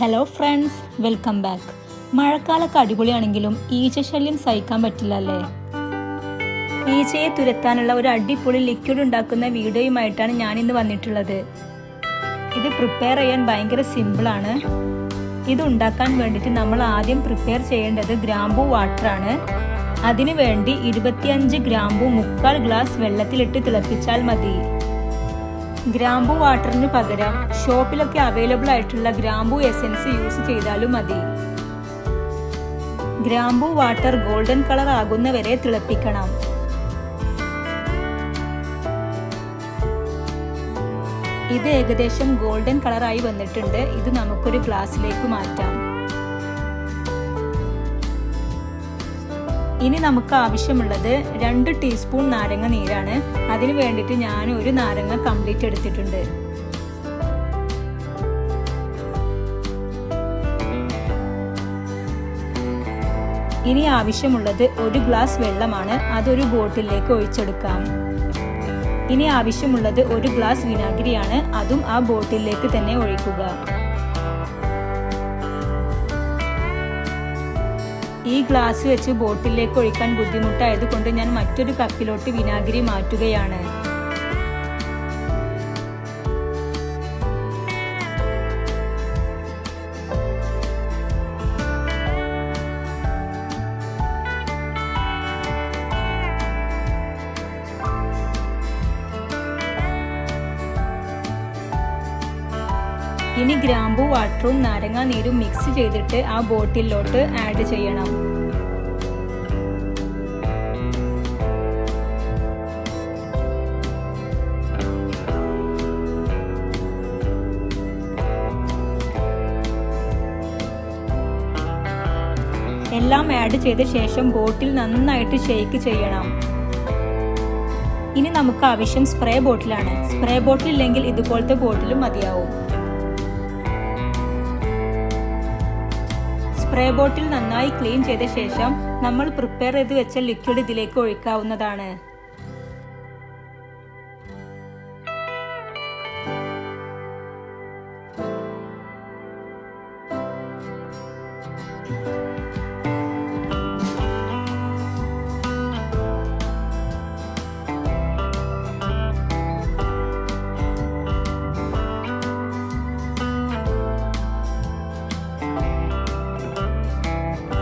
Hello friends welcome back മഴക്കാലൊക്കെ അടിപൊളിയാണെങ്കിലും ഈച്ചശല്യം സഹിക്കാൻ പറ്റില്ല അല്ലേ ഈച്ചയെ തുരത്താനുള്ള ഒരു അടിപൊളി ലിക്വിഡ് ഉണ്ടാക്കുന്ന വീഡിയോയുമായിട്ടാണ് ഞാൻ ഇന്ന് വന്നിട്ടുള്ളത്. ഇത് പ്രിപ്പയർ ചെയ്യാൻ ഭയങ്കര സിമ്പിളാണ് ഇത് ഉണ്ടാക്കാൻ വേണ്ടിയിട്ട് നമ്മൾ ആദ്യം പ്രിപ്പയർ ചെയ്യേണ്ടത് ഗ്രാമ്പൂ വാട്ടറാണ് അതിനു വേണ്ടി ഇരുപത്തിയഞ്ച് ഗ്രാമ്പൂ മുക്കാൽ ഗ്ലാസ് വെള്ളത്തിലിട്ട് തിളപ്പിച്ചാൽ മതി. ഗ്രാമ്പു വാട്ടറിന് പകരം ഷോപ്പിലൊക്കെ അവൈലബിൾ ആയിട്ടുള്ള ഗ്രാമ്പു എസെൻസ് യൂസ് ചെയ്താലും മതി. ഗ്രാമ്പു വാട്ടർ ഗോൾഡൻ കളർ ആകുന്നവരെ തിളപ്പിക്കണം. ഇത് ഏകദേശം ഗോൾഡൻ കളറായി വന്നിട്ടുണ്ട്. ഇത് നമുക്കൊരു ഗ്ലാസ്സിലേക്ക് മാറ്റാം. ഇനി നമുക്ക് ആവശ്യമുള്ളത് രണ്ട് ടീസ്പൂൺ നാരങ്ങ നീരാണ്. അതിന് വേണ്ടിയിട്ട് ഞാൻ ഒരു നാരങ്ങ കംപ്ലീറ്റ് എടുത്തിട്ടുണ്ട്. ഇനി ആവശ്യമുള്ളത് ഒരു ഗ്ലാസ് വെള്ളമാണ്. അതൊരു ബോട്ടിലേക്ക് ഒഴിച്ചെടുക്കാം. ഇനി ആവശ്യമുള്ളത് ഒരു ഗ്ലാസ് വിനാഗിരിയാണ്. അതും ആ ബോട്ടിലേക്ക് തന്നെ ഒഴിക്കുക. ഈ ഗ്ലാസ് വെച്ച് ബോട്ടിലേക്ക് ഒഴിക്കാൻ ബുദ്ധിമുട്ടായതുകൊണ്ട് ഞാൻ മറ്റൊരു കപ്പിലോട്ട് വിനാഗിരി മാറ്റുകയാണ്. ഇനി ഗ്രാമ്പു വാട്ടറും നാരങ്ങാ നീരും മിക്സ് ചെയ്തിട്ട് ആ ബോട്ടിലോട്ട് ആഡ് ചെയ്യണം. എല്ലാം ആഡ് ചെയ്ത ശേഷം ബോട്ടിൽ നന്നായിട്ട് ഷെയ്ക്ക് ചെയ്യണം. ഇനി നമുക്ക് ആവശ്യം സ്പ്രേ ബോട്ടിലാണ് സ്പ്രേ ബോട്ടിൽ ഇല്ലെങ്കിൽ ഇതുപോലത്തെ ബോട്ടിലും മതിയാവും. സ്പ്രേ ബോട്ടിൽ നന്നായി ക്ലീൻ ചെയ്ത ശേഷം നമ്മൾ പ്രിപ്പയർ ചെയ്ത് വെച്ച ലിക്വിഡ് ഇതിലേക്ക് ഒഴിക്കാവുന്നതാണ്.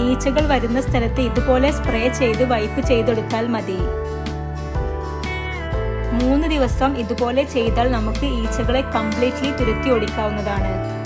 ഈച്ചകൾ വരുന്ന സ്ഥലത്ത് ഇതുപോലെ സ്പ്രേ ചെയ്ത് വൈപ്പ് ചെയ്തെടുത്താൽ മതി. മൂന്ന് ദിവസം ഇതുപോലെ ചെയ്താൽ നമുക്ക് ഈച്ചകളെ കംപ്ലീറ്റ്ലി തുരത്തി ഓടിക്കാവുന്നതാണ്.